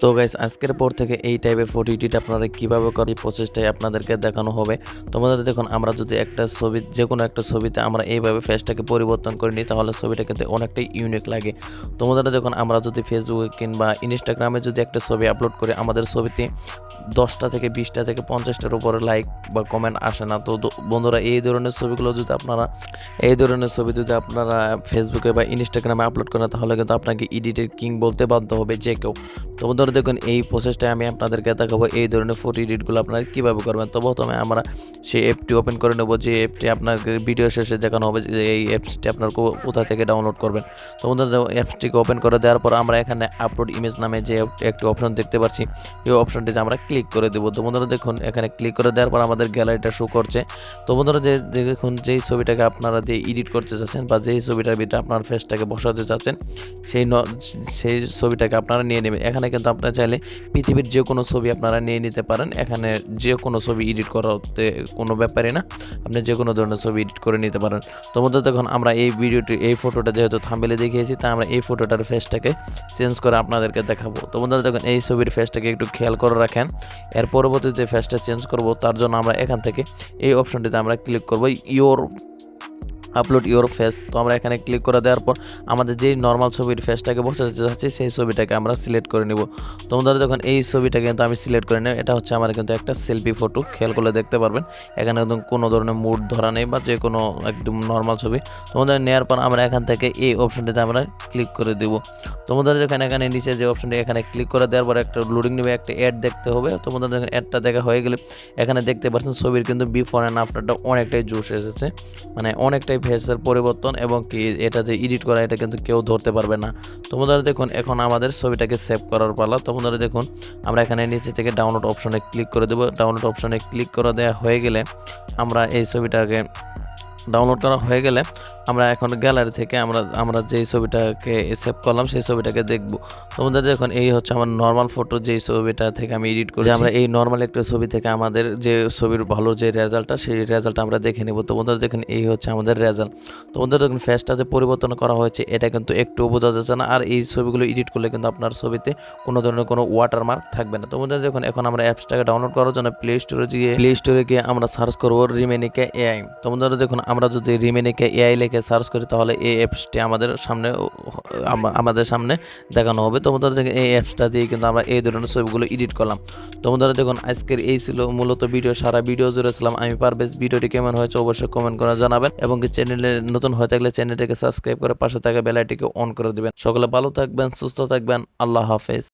তো গাইস আজকের পর থেকে এই টাইপের ফটো এডিট আপনারা কীভাবে করেন এই প্রসেসটাই আপনাদেরকে দেখানো হবে। তোমাদের দেখুন, আমরা যদি একটা ছবি যে কোনো একটা ছবিতে আমরা এইভাবে ফেসটাকে পরিবর্তন করে নিই, তাহলে ছবিটা কিন্তু অনেকটাই ইউনিক লাগে। তোমাদের দেখুন, আমরা যদি ফেসবুকে কিংবা ইনস্টাগ্রামে যদি একটা ছবি আপলোড করি, আমাদের ছবিতে দশটা থেকে বিশটা থেকে পঞ্চাশটার উপরে লাইক বা কমেন্ট আসে না। তো বন্ধুরা, এই ধরনের ছবিগুলো যদি আপনারা, এই ধরনের ছবি যদি আপনারা ফেসবুকে বা ইনস্টাগ্রামে আপলোড করেন, তাহলে কিন্তু আপনাকে এডিটের কিং বলতে বাধ্য হবে যে কেউ। তো বন্ধুরা দেখুন, এই প্রসেসটাই আমি আপনাদেরকে দেখাবো এই ধরনের ফটো এডিটগুলো আপনারা কীভাবে করবেন। তো প্রথমে আমরা সেই অ্যাপটি ওপেন করে নেব। যে অ্যাপটি আপনার ভিডিও শেষে দেখানো হবে যে এই অ্যাপসটি আপনার কোথা থেকে ডাউনলোড করবেন। তো বন্ধুরা অ্যাপসটিকে ওপেন করে দেওয়ার পর আমরা এখানে আপলোড ইমেজ নামে যে একটি অপশন দেখতে পাচ্ছি। এই অপশনটিতে আমরা ক্লিক করে দেবো। তো বন্ধুরা দেখুন, এখানে ক্লিক করে দেওয়ার পর আমাদের গ্যালারিটা শো করছে। তো বন্ধুরা যে দেখুন, যেই ছবিটাকে আপনারা যে এডিট করতে চাচ্ছেন বা যেই ছবিটার ভিতরে আপনার ফেসটাকে বসাতে চাচ্ছেন, সেই সেই ছবিটাকে আপনারা নিয়ে নেবেন। এখানে কিন্তু আপনারা চাইলে পৃথিবীর যে কোনো ছবি আপনারা নিয়ে নিতে পারেন। এখানে যে কোনো ছবি এডিট করাতে কোনো ব্যাপারে না। আপনি যে কোনো ধরনের ছবি এডিট করে নিতে পারেন। তো বন্ধুরা, দেখুন, আমরা এই ভিডিওটি, এই ফটোটা যেহেতু থাম্বেলে দেখিয়েছি, তাই আমরা এই ফটোটার ফেসটাকে চেঞ্জ করে আপনাদেরকে দেখাবো। তো বন্ধুরা, দেখুন, এই ছবির ফেসটাকে একটু খেয়াল করে রাখেন। এর পরবর্তীতে ফেসটা চেঞ্জ করব, তার জন্য আমরা এখান থেকে এই অপশনটিতে আমরা ক্লিক করব ইওর আপলোড ইওর ফেস তো আমরা এখানে ক্লিক করে দেওয়ার পর আমাদের যেই নর্মাল ছবির ফেসটাকে বসাতে চাচ্ছি, সেই ছবিটাকে আমরা সিলেক্ট করে নিব। তোমাদের দেখুন, এই ছবিটা কিন্তু আমি সিলেক্ট করে নেব এটা হচ্ছে আমার কিন্তু একটা সেলফি ফটো খেয়াল করলে দেখতে পারবেন, এখানে একদম কোনো ধরনের মুড ধরা নেই বা যে কোনো একদম নর্মাল ছবি। তোমাদের নেওয়ার পর আমরা এখান থেকে এই অপশনটিতে আমরা ক্লিক করে দেব। তোমাদের দেখেন, এখানে নিচে যে অপশনটি এখানে ক্লিক করে দেওয়ার পর একটা লোডিং নেবে, একটা অ্যাড দেখতে হবে। তোমাদের দেখেন অ্যাডটা দেখা হয়ে গেলে এখানে দেখতে পাচ্ছেন, ছবির কিন্তু বিফোর অ্যান্ড আফটারটা অনেকটাই জোশ এসেছে। মানে অনেকটাই ফেসের পরিবর্তন এবং কি এটা যে এডিট করা, এটা কিন্তু কেউ ধরতে পারবে না। তোমাদের দেখুন, এখন আমাদের ছবিটাকে সেভ করার পালা। তোমাদের দেখুন, আমরা এখানে নিচে থেকে ডাউনলোড অপশনে ক্লিক করে দেবো। ডাউনলোড অপশনে ক্লিক করে দেওয়া হয়ে গেলে আমরা এই ছবিটাকে ডাউনলোড করা হয়ে গেলে আমরা এখন গ্যালারি থেকে আমরা আমরা যেই ছবিটাকে সেভ করলাম, সেই ছবিটাকে দেখব। তোমাদের দেখুন, এই হচ্ছে আমার নর্মাল ফটো যেই ছবিটা থেকে আমি এডিট করি আমরা এই নর্মাল একটা ছবি থেকে আমাদের যে ছবির ভালো যে রেজাল্টটা সেই রেজাল্টটা আমরা দেখে নেব। তোমাদের দেখুন, এই হচ্ছে আমাদের রেজাল্ট তোমাদের দেখুন ফেসটা যে পরিবর্তন করা হয়েছে, এটা কিন্তু একটু বোঝা যাচ্ছে না। আর এই ছবিগুলো এডিট করলে কিন্তু আপনার ছবিতে কোনো ধরনের কোনো ওয়াটারমার্ক থাকবে না। তোমাদের দেখুন, এখন আমরা অ্যাপসটাকে ডাউনলোড করার জন্য প্লে স্টোরে গিয়ে প্লে স্টোরে গিয়ে আমরা সার্চ করব রিমেনিকে এআই তোমাদের দেখুন, আমরা যদি রিমেনিকে এআই লিখে সার্চ করি, তাহলে এই অ্যাপসটি আমাদের সামনে আমাদের সামনে দেখানো হবে। তোমাদের দেখুন, এই অ্যাপসটা দিয়ে কিন্তু আমরা এই ধরনের ছবিগুলো এডিট করলাম। তোমাদের দেখুন, আজকের এই ছিল মূলত ভিডিও সারা ভিডিও জুড়ে ছিলাম আমি পারবেশ ভিডিওটি কেমন হয়েছে অবশ্যই কমেন্ট করে জানাবেন এবং চ্যানেলে নতুন হয়ে থাকলে চ্যানেলটিকে সাবস্ক্রাইব করে পাশে থাকা বেলাইটিকে অন করে দিবেন। সকলে ভালো থাকবেন, সুস্থ থাকবেন, আল্লাহ হাফেজ।